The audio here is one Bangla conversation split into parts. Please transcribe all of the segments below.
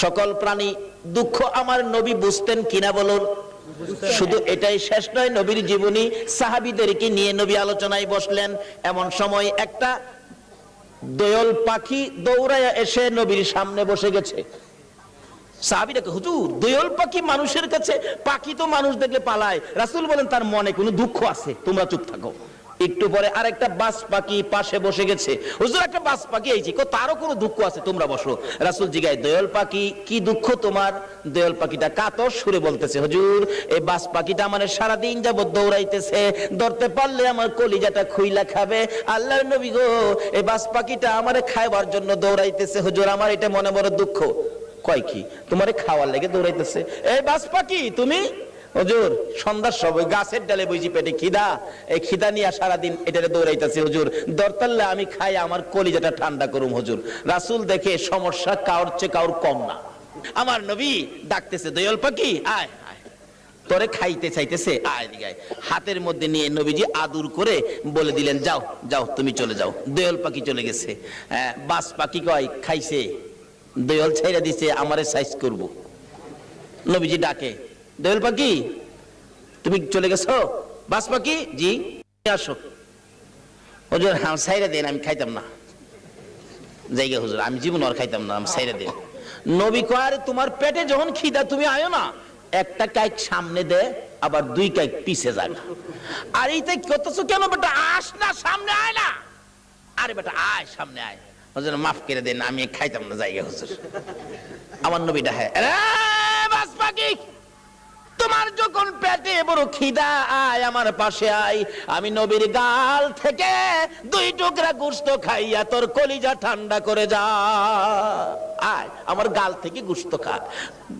সকল প্রাণী দুঃখ আমার নবী বুঝতেন কিনা বলুন? শুধু এটাই শেষ নয় নবীর জীবনী সাহাবিদেরকে নিয়ে নবী আলোচনায় বসলেন। এমন সময় একটা দোয়ল পাখি দৌড়ায় এসে নবীর সামনে বসে গেছে। সাহাবিরাকে হুজুর দোয়ল পাখি মানুষের কাছে পাখি তো মানুষ দেখলে পালায়। রাসূল বলেন তার মনে কোনো দুঃখ আছে? তোমরা চুপ থাকো। একটু পরে আরেকটা বাস পাখি পাশে বসে গেছে। হুজুর, একটা বাস পাখি, এই কো তারও কোনো দুঃখ আছে, তোমরা বসো। রাসুল জিগায়, দোয়ল পাখি, কি দুঃখ তোমার? দোয়ল পাখিটা কাতর সুরে বলতেছে, হুজুর, এই বাস পাখিটা আমার সারা দিন যাবত দৌড়াইতেছে। ধরতে পারলে আমার কলিজাটা খুইলা খাবে। আল্লাহর নবী গো, এই বাস পাখিটা আমারে খাইবার জন্য দৌড়াইতেছে। হুজুর, আমার এটা মনে বড় দুঃখ। কয় কি? তোমারে খাওয়ার লেগে দৌড়াইতেছে। এই বাস পাখি, তুমি? হুজুর সন্ধ্যার সময় গাছের ডালে বইছি পেটে খিদা। এই খিদা নিয়ে সারাদিন এটারে দৌড়াইতেছে হুজুর। দরতাল্লে আমি খাই আমার কলিজাটা ঠান্ডা করুম হুজুর। রাসূল দেখে সমস্যা কাউর চেয়ে কাউর কম না। আমার নবী ডাকতেছে দয়াল পাখি আয় তোরে খাইতে চাইতেছে আয় হাতের মধ্যে নিয়ে নবীজি আদুর করে বলে দিলেন যাও যাও তুমি চলে যাও। দয়াল পাখি চলে গেছে। হ্যাঁ, বাস পাখি কয় খাইছে। দয়াল ছেড়ে দিছে আমারে সাইজ করব। নবীজি ডাকে দয়াল পাখি তুমি চলে গেছো? বাস পাখি জি আসো। হুজুর হ্যাঁ সাইরা দেন, আমি খাইতাম না। জায়গা হুজুর, আমি জীবন আর খাইতাম না, আমি সাইরা দেন। নবী কয় তোমার পেটে যখন খিদা, তুমি আয়ো না? একটা কাইক সামনে দে, আবার দুই কাইক পিছে যাবে আর এইটা কতছো কেন, বেটা? আস না, সামনে আয় না। আরে, বেটা, আয়, সামনে আয়। হুজুর, মাফ করে দেন, আমি খাইতাম না জায়গা, হুজুর। আমার নবীটা হ্যাঁ বাস পাখি তোমার যখন পেটে বড় খিদা আয় আমার পাশে আয়, আমি নবীর গাল থেকে দুই টুকরা গুস্ত খাইয়া তোর কলিজা ঠান্ডা করে যা। আয়, আমার গাল থেকে গুস্ত খা।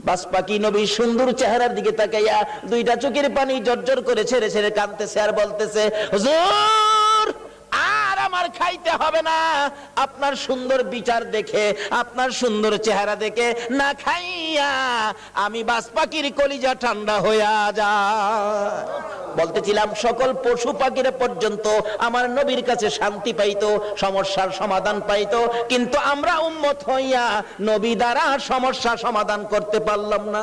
বাস পাখি নবীর সুন্দর চেহারার দিকে তাকাইয়া দুইটা চোখের পানি জর্জর করে ছেড়ে ছেড়ে কাঁদতেছে আর বলতেছে, হুজুর আর খাইতে হবে না। আপনার সুন্দর বিচার দেখে, আপনার সুন্দর চেহারা দেখে না খাইয়া আমি বাস পাখির কলিজা ঠান্ডা হইয়া যা বলতেছিলাম, সকল পশু পাখিরা পর্যন্ত আমার নবীর কাছে শান্তি পাইতো, সমস্যার সমাধান পাইতো, কিন্তু আমরা উম্মত হইয়া নবী দ্বারা সমস্যা সমাধান করতে পারলাম না।